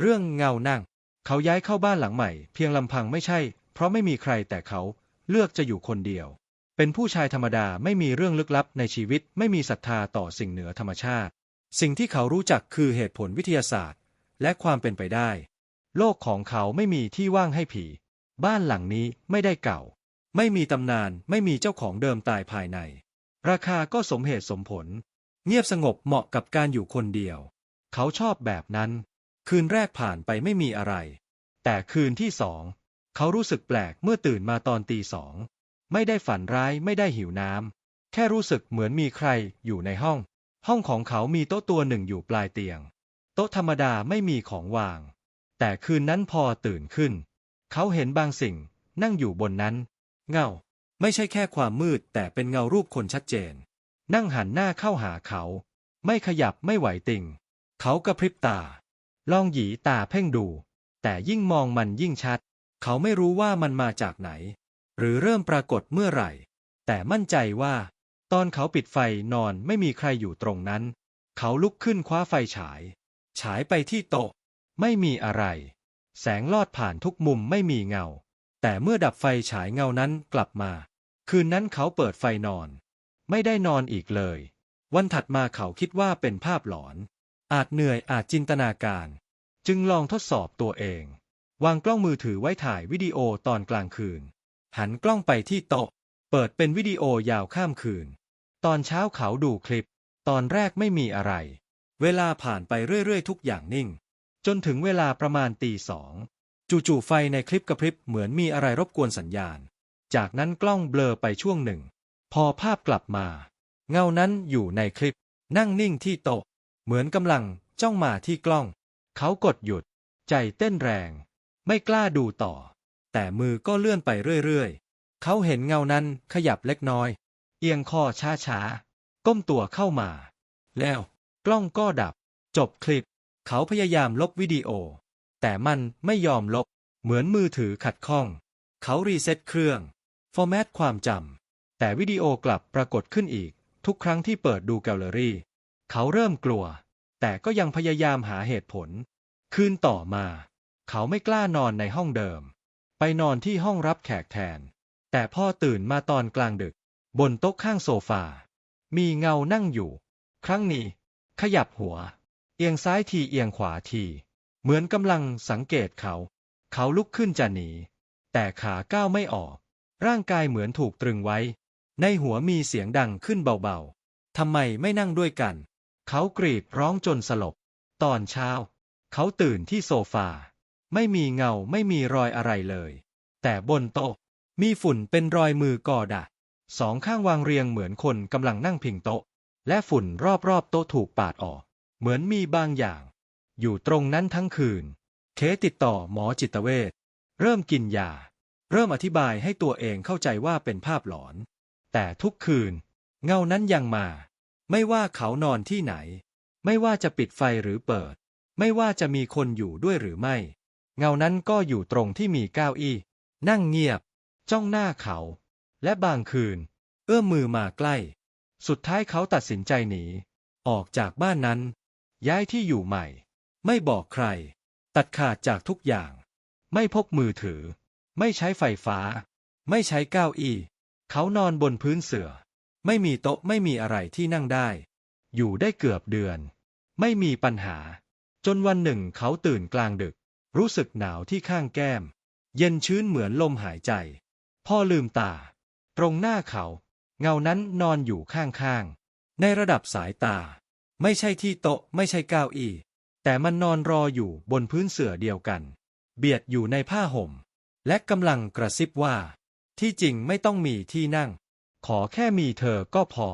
เรื่องเงานั่ง เขาย้ายเข้าบ้านหลังใหม่ เพียงลำพังไม่ใช่ เพราะไม่มีใครแต่เขาเลือกจะอยู่คนเดียว เป็นผู้ชายธรรมดาไม่มีเรื่องลึกลับในชีวิตไม่มีศรัทธาต่อสิ่งเหนือธรรมชาติ สิ่งที่เขารู้จักคือเหตุผลวิทยาศาสตร์ และความเป็นไปได้ โลกของเขาไม่มีที่ว่างให้ผี บ้านหลังนี้ไม่ได้เก่า ไม่มีตำนานไม่มีเจ้าของเดิมตายภายใน ราคาก็สมเหตุสมผล เงียบสงบเหมาะกับการอยู่คนเดียว เขาชอบแบบนั้น คืนแรกผ่านไปไม่มีอะไร แต่คืนที่สอง เขารู้สึกแปลกเมื่อตื่นมาตอนตีสอง ไม่ได้ฝันร้ายไม่ได้หิวน้ำ แค่รู้สึกเหมือนมีใครอยู่ในห้อง ห้องของเขามีโต๊ะตัวหนึ่งอยู่ปลายเตียง โต๊ะธรรมดาไม่มีของวาง แต่คืนนั้นพอตื่นขึ้น เขาเห็นบางสิ่งนั่งอยู่บนนั้น เงา ไม่ใช่แค่ความมืดแต่เป็นเงารูปคนชัดเจน นั่งหันหน้าเข้าหาเขา ไม่ขยับไม่ไหวติง เขากระพริบตา ลองหยีตาเพ่งดู แต่ยิ่งมองมันยิ่งชัด เขาไม่รู้ว่ามันมาจากไหน หรือเริ่มปรากฏเมื่อไหร่ แต่มั่นใจว่า ตอนเขาปิดไฟนอนไม่มีใครอยู่ตรงนั้น เขาลุกขึ้นคว้าไฟฉาย ฉายไปที่โต๊ะ ไม่มีอะไร แสงลอดผ่านทุกมุมไม่มีเงา แต่เมื่อดับไฟฉายเงานั้นกลับมา คืนนั้นเขาเปิดไฟนอน ไม่ได้นอนอีกเลย วันถัดมาเขาคิดว่าเป็นภาพหลอน อาจเหนื่อยอาจจินตนาการ จึงลองทดสอบตัวเอง วางกล้องมือถือไว้ถ่ายวิดีโอตอนกลางคืน หันกล้องไปที่โต๊ะ เปิดเป็นวิดีโอยาวข้ามคืน ตอนเช้าเขาดูคลิป ตอนแรกไม่มีอะไร เวลาผ่านไปเรื่อยๆ ทุกอย่างนิ่ง จนถึงเวลาประมาณตีสองจู่ๆไฟในคลิปกระพริบเหมือนมีอะไรรบกวนสัญญาณ จากนั้นกล้องเบลอไปช่วงหนึ่ง พอภาพกลับมา เงานั้นอยู่ในคลิป นั่งนิ่งที่โต๊ะ เหมือนกำลังจ้องมาที่กล้อง เขากดหยุด ใจเต้นแรง ไม่กล้าดูต่อ แต่มือก็เลื่อนไปเรื่อยๆ เขาเห็นเงานั้นขยับเล็กน้อย เอียงคอช้าๆ ก้มตัวเข้ามา แล้วกล้องก็ดับ จบคลิป เขาพยายามลบวิดีโอ แต่มันไม่ยอมลบ เหมือนมือถือขัดข้อง เขารีเซ็ตเครื่อง ฟอร์แมตความจำแต่วิดีโอกลับปรากฏขึ้นอีก ทุกครั้งที่เปิดดูแกลเลอรี่ เขาเริ่มกลัว แต่ก็ยังพยายามหาเหตุผล คืนต่อมา เขาไม่กล้านอนในห้องเดิม ไปนอนที่ห้องรับแขกแทน แต่พ่อตื่นมาตอนกลางดึก บนโต๊ะข้างโซฟา มีเงานั่งอยู่ ครั้งนี้ ขยับหัว เอียงซ้ายทีเอียงขวาที เหมือนกำลังสังเกตเขา เขาลุกขึ้นจะหนี แต่ขาก้าวไม่ออก ร่างกายเหมือนถูกตรึงไว้ ในหัวมีเสียงดังขึ้นเบาๆทำไมไม่นั่งด้วยกัน เขากรีดร้องจนสลบ ตอนเช้า เขาตื่นที่โซฟา ไม่มีเงาไม่มีรอยอะไรเลย แต่บนโต๊ะ มีฝุ่นเป็นรอยมือกอดะสองข้างวางเรียงเหมือนคนกำลังนั่งพิงโต๊ะ และฝุ่นรอบๆโต๊ะถูกปาดออก เหมือนมีบางอย่าง อยู่ตรงนั้นทั้งคืน เคสติดต่อหมอจิตเวชเริ่มกินยา เริ่มอธิบายให้ตัวเองเข้าใจว่าเป็นภาพหลอน แต่ทุกคืน เงานั้นยังมา ไม่ว่าเขานอนที่ไหน ไม่ว่าจะปิดไฟหรือเปิด ไม่ว่าจะมีคนอยู่ด้วยหรือไม่ เงานั้นก็อยู่ตรงที่มีเก้าอี้ นั่งเงียบ จ้องหน้าเขา และบางคืน เอื้อมมือมาใกล้ สุดท้ายเขาตัดสินใจหนี ออกจากบ้านนั้น ย้ายที่อยู่ใหม่ ไม่บอกใคร ตัดขาดจากทุกอย่าง ไม่พกมือถือ ไม่ใช้ไฟฟ้า ไม่ใช้เก้าอี้ เขานอนบนพื้นเสือ่อ ไม่มีโต๊ะไม่มีอะไรที่นั่งได้ อยู่ได้เกือบเดือน ไม่มีปัญหา จนวันหนึ่งเขาตื่นกลางดึก รู้สึกหนาวที่ข้างแก้ม เย็นชื้นเหมือนลมหายใจ พ่อลืมตา ตรงหน้าเขา เงานั้นนอนอยู่ข้างๆ ในระดับสายตา ไม่ใช่ที่โต๊ะไม่ใช่เก้าอี้ แต่มันนอนรออยู่บนพื้นเสื่อเดียวกัน เบียดอยู่ในผ้าห่ม และกำลังกระซิบว่า ที่จริงไม่ต้องมีที่นั่ง ขอแค่มีเธอก็พอ